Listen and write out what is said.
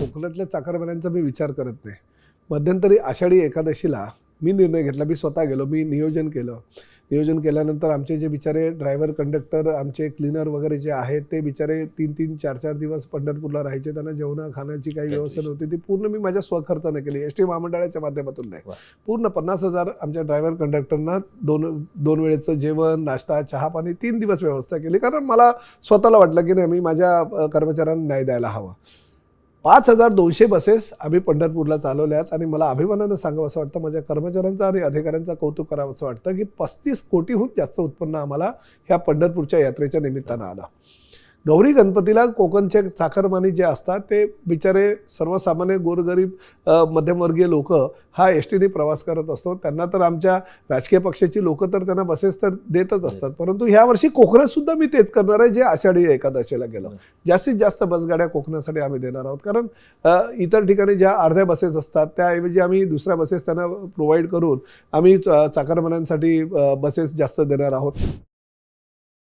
कोकणातल्या चाकरमान्यांचा मी विचार करत नाही. मध्यंतरी आषाढी एकादशीला मी निर्णय घेतला. मी स्वतः गेलो मी नियोजन केलं. नियोजन केल्यानंतर आमचे जे बिचारे ड्रायव्हर कंडक्टर आमचे क्लिनर वगैरे जे आहेत ते बिचारे तीन तीन चार चार दिवस पंढरपूरला राहायचे. त्यांना जेवण खाण्याची काही व्यवस्था नव्हती. ती पूर्ण मी माझ्या स्वखर्चाने केली. एस टी महामंडळाच्या माध्यमातून नाही. पूर्ण पन्नास हजार आमच्या ड्रायव्हर कंडक्टरना दोन दोन वेळेचं जेवण नाश्ता चहा पाणी तीन दिवस व्यवस्था केली. कारण मला स्वतःला वाटलं की नाही मी माझ्या कर्मचाऱ्यांना न्याय द्यायला हवा. पाच हजार दोनशे बसेस आम्ही पंढरपूरला चालवल्या आहेत आणि मला अभिमानानं सांगावं असं वाटतं माझ्या कर्मचाऱ्यांचं आणि अधिकाऱ्यांचं कौतुक करावं असं वाटतं की पस्तीस कोटीहून जास्त उत्पन्न आम्हाला ह्या पंढरपूरच्या यात्रेच्या निमित्तानं आला. गौरी गणपतीला कोकणचे चाकरमानी जे असतात ते बिचारे सर्वसामान्य गोरगरीब मध्यमवर्गीय लोक हा एस टीने प्रवास करत असतो. त्यांना तर आमच्या राजकीय पक्षाची लोक तर त्यांना बसेस तर देतच असतात. परंतु ह्या वर्षी कोकणात सुद्धा मी तेच करणार आहे जे आषाढी एकादशीला गेलं. जास्तीत जास्त बसगाड्या कोकणासाठी आम्ही देणार आहोत. कारण इतर ठिकाणी ज्या अर्ध्या बसेस असतात त्याऐवजी आम्ही दुसऱ्या बसेस त्यांना प्रोव्हाइड करून आम्ही चाकरमान्यांसाठी बसेस जास्त देणार आहोत.